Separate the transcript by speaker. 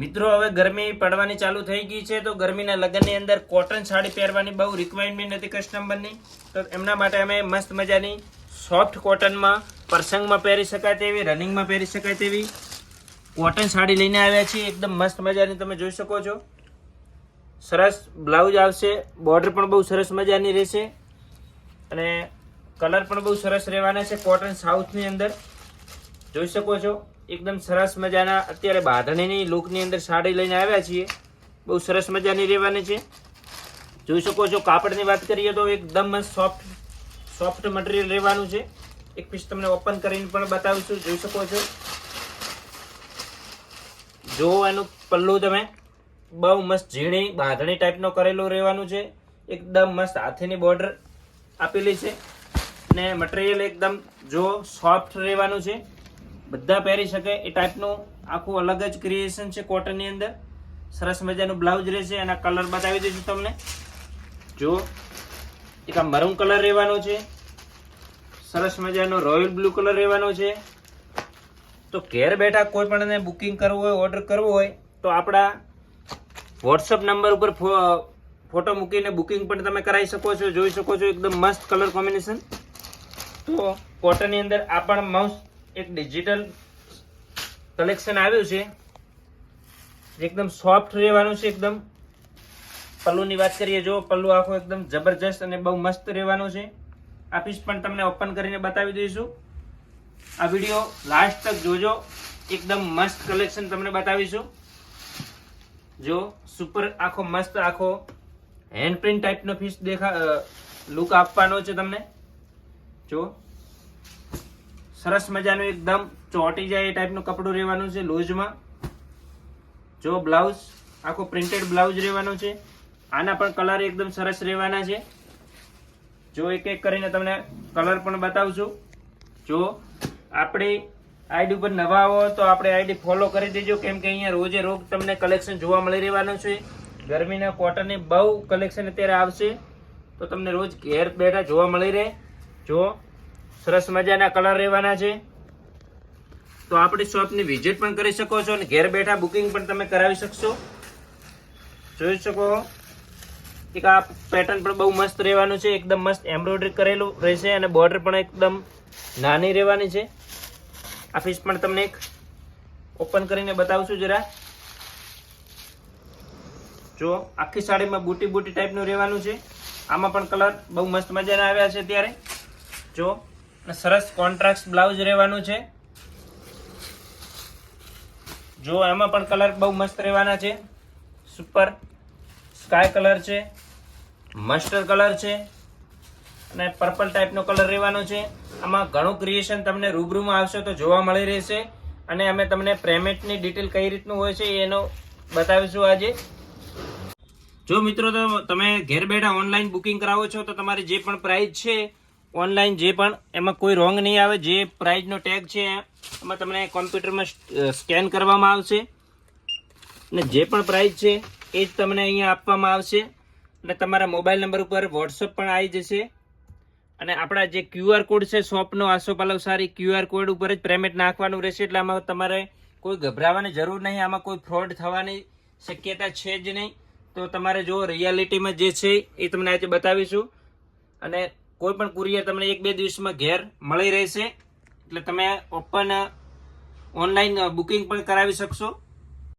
Speaker 1: મિત્રો, હવે ગરમી પડવાની ચાલુ થઈ ગઈ છે, તો ગરમીના લગ્નની અંદર કોટન સાડી પહેરવાની બહુ રિક્વાયરમેન્ટ નથી કસ્ટમરની તો એમના માટે અમે મસ્ત મજાની સોફ્ટ કોટનમાં પ્રસંગમાં પહેરી શકાય તેવી, રનિંગમાં પહેરી શકાય તેવી કોટન સાડી લઈને આવ્યા છીએ. એકદમ મસ્ત મજાની તમે જોઈ શકો છો. સરસ બ્લાઉઝ આવશે બોર્ડર પણ બહુ સરસ મજાની રહેશે અને કલર પણ બહુ સરસ રહેવાના છે કોટન સાઉથની અંદર. જોઈ શકો છો. એકદમ સરસ મજાના, અત્યારે બાંધણીની લુકની અંદર સાડી લઈને આવ્યા છીએ. બહુ સરસ મજાની રહેવાની છે. જોઈ શકો છો કાપડની વાત કરીએ તો એકદમ સોફ્ટ સોફ્ટ મટીરિયલ રહેવાનું છે. એક પીસ તમને ઓપન કરીને પણ બતાવીશું. જોઈ શકો છો. જો એનું પલ્લું તમે બહુ મસ્ત ઝીણી બાંધણી ટાઈપનો કરેલું રહેવાનું છે. એકદમ મસ્ત હાથીની બોર્ડર આપેલી છે. ને મટીરિયલ એકદમ જો સોફ્ટ રહેવાનું છે. બધા પહેરી શકે એ ટાઈપનું આખું અલગ જ ક્રિએશન છે કોટનની અંદર. સરસ મજાનું બ્લાઉઝ રહેશે, એના કલર બતાવી દઈશું તમને. જો, એક આ મરૂન કલર રહેવાનો છે. સરસ મજાનો રોયલ બ્લુ કલર રહેવાનો છે. તો ઘેર બેઠા કોઈ પણ બુકિંગ કરવું હોય ઓર્ડર કરવો હોય, તો આપણા વોટ્સઅપ નંબર ઉપર ફોટો મૂકીને બુકિંગ પણ તમે કરાવી શકો છો, જોઈ શકો છો, એકદમ મસ્ત કલર કોમ્બિનેશન તો કોટનની અંદર આ પણ માઉસ એક ડિજિટલ કલેક્શન આવ્યું છે. એકદમ સોફ્ટ રહેવાનું છે એકદમ. પલ્લુની વાત કરીએ, જો પલ્લુ આખો એકદમ જબરજસ્ત અને બહુ મસ્ત રહેવાનું છે. આ પીસ પણ તમને ઓપન કરીને બતાવી દઈશું. આ વીડિયો લાસ્ટ તક જોજો. એકદમ મસ્ત કલેક્શન તમને બતાવીશું. જો સુપર આખો મસ્ત આખો હેન્ડ પ્રિન્ટ ટાઈપનો પીસ દેખા લુક આપવાનો છે તમને. જો સરસ મજાનું એકદમ ચોટી જાય એ ટાઈપનું કપડું રહેવાનું છે લૂઝમાં જો બ્લાઉઝ આખો પ્રિન્ટેડ બ્લાઉઝ રહેવાનું છે. આના પણ કલર એકદમ સરસ રહેવાના છે. જો એક એક કરીને તમને કલર પણ બતાવશું જો આપણી આઈડી ઉપર નવા આવો તો આપણે આઈડી ફોલો કરી દેજો. કેમ કે અહીંયા રોજે રોજ તમને કલેક્શન જોવા મળી રહેવાનું છે. ગરમીના કોટનની બહુ કલેક્શન અત્યારે આવશે. તો તમને રોજ ઘેર બેઠા જોવા મળી રહે. જો સરસ મજાના કલર રહેવાના છે. તો આપણી શોપની વિઝિટ પણ કરી શકો છો અને ઘેર બેઠા બુકિંગ પણ તમે કરાવી શકશો. જોઈ શકો એક આ પેટર્ન પણ બહુ મસ્ત રહેવાનું છે. એકદમ મસ્ત એમ્બ્રોઇડરી કરેલું રહેશે અને બોર્ડર પણ એકદમ નાની રહેવાની છે. આ પીસ પણ તમને એક ઓપન કરીને બતાવશું જરા. જો આખી સાડીમાં બુટી બુટી ટાઈપનું રહેવાનું છે. આમાં પણ કલર બહુ મસ્ત મજાના આવ્યા છે ત્યારે જો સરસ કોન્ટ્રાસ્ટ બ્લાઉઝ રહેવાનું છે. જો એમાં પણ કલર બહુ મસ્ત રહેવાના છે. સુપર સ્કાય કલર છે. મસ્ટર્ડ કલર છે. અને પર્પલ ટાઈપનો કલર રહેવાનો છે. આમાં ઘણું ક્રિએશન તમને રૂબરૂમાં આવશે તો જોવા મળી રહેશે. અને અમે તમને પેમેન્ટની ડિટેલ કઈ રીતનું હોય છે એનો બતાવીશું આજે. જો મિત્રો તો તમે ઘેર બેઠા ઓનલાઈન બુકિંગ કરાવો છો તો તમારી જે પણ પ્રાઇસ છે ઓનલાઈન જે પણ, એમાં કોઈ રોંગ નહીં આવે. જે પ્રાઇઝનો ટેગ છે, એમાં તમને કોમ્પ્યુટરમાં સ્કેન કરવામાં આવશે. અને જે પણ પ્રાઇઝ છે, એ જ તમને અહીંયા આપવામાં આવશે. અને તમારા મોબાઈલ નંબર ઉપર વોટ્સઅપ પણ આવી જશે. અને આપણા જે ક્યુઆર કોડ છે શોપનો આસોપાલવ સારી ક્યુઆર કોડ ઉપર જ પેમેન્ટ નાખવાનું રહેશે. એટલે આમાં તમારે કોઈ ગભરાવાની જરૂર નહીં. આમાં કોઈ ફ્રોડ થવાની શક્યતા છે જ નહીં. તો તમારે જો રિયાલિટીમાં જે છે, એ તમને આજે બતાવીશું. અને કોઈ પણ કુરિયર તમને એક બે દિવસમાં ઘેર મળી રહેશે. એટલે તમે ઓપન ઓનલાઈન બુકિંગ પણ કરાવી શકશો.